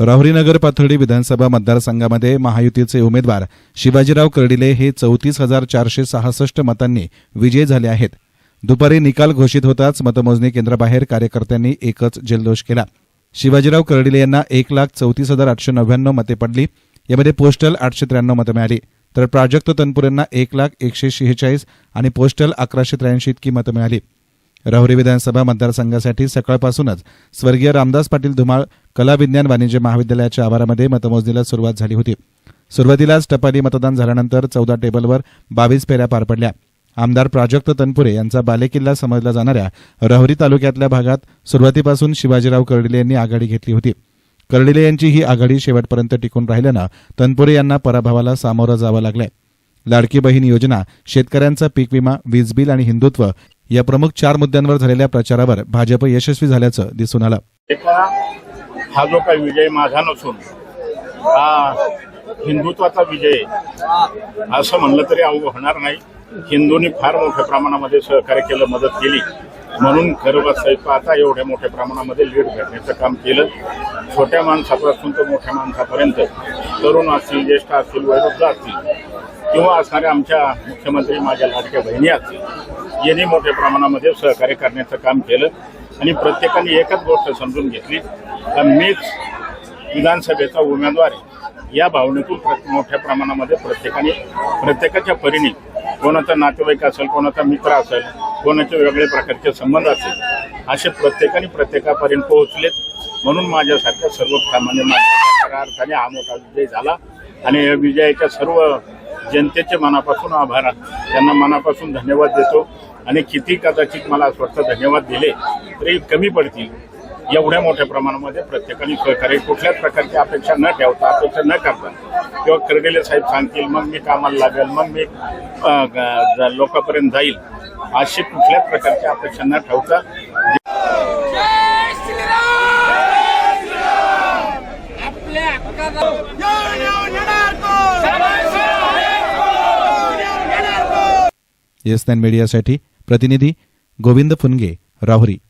राहुरीनगर पाथर्डी विधानसभा मतदारसंघामध्ये महायुतीचे उमेदवार शिवाजीराव कर्डिले हे चौतीस हजार चारशे सहासष्ट मतांनी विजयी झाले आहेत. दुपारी निकाल घोषित होताच मतमोजणी केंद्राबाहेर कार्यकर्त्यांनी एकच जल्लोष केला. शिवाजीराव कर्डिले यांना एक लाख चौतीस हजार आठशे नव्याण्णव मते पडली. यामध्ये पोस्टल आठशे त्र्याण्णव मतं मिळाली. तर प्राजक्त तनपुर यांना एक लाख एकशे शेहेचाळीस आणि पोस्टल अकराशे त्र्याऐंशी इतकी मतं मिळाली. राहुरी विधानसभा मतदारसंघासाठी सकाळपासूनच स्वर्गीय रामदास पाटील धुमाळ कला विज्ञान वाणिज्य महाविद्यालयाच्या आवारामध्ये मतमोजणीला सुरुवात झाली होती. सुरुवातीलाच टपाली मतदान झाल्यानंतर चौदा टेबलवर बावीस फेऱ्या पार पडल्या. आमदार प्राजक्त तनपुरे यांचा बालेकिल्ला समजला जाणाऱ्या राहुरी तालुक्यातल्या भागात सुरुवातीपासून शिवाजीराव कर्डिले यांनी आघाडी घेतली होती. कर्डिले यांची ही आघाडी शेवटपर्यंत टिकून राहिल्यानं तनपुरे यांना पराभवाला सामोरं जावं लागलंय. लाडकी बहीण योजना शेतकऱ्यांचा पीक विमा वीज बिल आणि हिंदुत्व या प्रमुख चार मुद्द्यांवर झालेल्या प्रचारावर भाजप यशस्वी झाल्याचं दिसून आलं. एका हा जो काही विजय माझा नसून हा हिंदुत्वाचा विजय असं म्हणलं तरी अवघ होणार नाही. हिंदूंनी फार मोठ्या प्रमाणामध्ये सहकार्य केलं मदत केली. म्हणून खरं साहेब पाहता एवढ्या मोठ्या प्रमाणामध्ये लीड भेटण्याचं काम केलं. छोट्या माणसापासून तर मोठ्या माणसापर्यंत तरुण असतील ज्येष्ठ असतील वयोवृद्ध असतील किंवा असणाऱ्या आमच्या मुख्यमंत्री माझ्या लाडक्या बहिणी असतील यांनी मोठ्या प्रमाणामध्ये सहकार्य करण्याचं काम केलं आणि प्रत्येकाने एकच गोष्ट समजून घेतली. तर मीच विधानसभेचा उमेदवार या भावनेतून मोठ्या प्रमाणामध्ये प्रत्येकाने प्रत्येकाच्या परीने कोणाचा नातेवाईक असेल कोणाचा मित्र असेल कोणाचे वेगळे प्रकारचे संबंध असेल असे प्रत्येकाने प्रत्येकापर्यंत पोहोचलेत. म्हणून माझ्यासारख्या सर्वसामान्य माणसाच्या अर्थाने हा मोठा विजय झाला. आणि या विजयाच्या सर्व जनतेचे मनापासून आभार. त्यांना मनापासून धन्यवाद देतो. आणि किती कदाचित मला असं वाटतं धन्यवाद दिले तरी कमी पडतील. एवढ्या मोठ्या प्रमाणामध्ये प्रत्येकाने सहकार्य कुठल्याच प्रकारची अपेक्षा न ठेवता अपेक्षा न करता किंवा कर्डिले साहेब सांगतील मग मी कामाला लागेल मग मी ज- लोकांपर्यंत जाईल. अशी कुठल्याच प्रकारची अपेक्षा न ठेवता येस नाईन मीडियासाठी प्रतिनिधी गोविंद फुनगे राहुरी.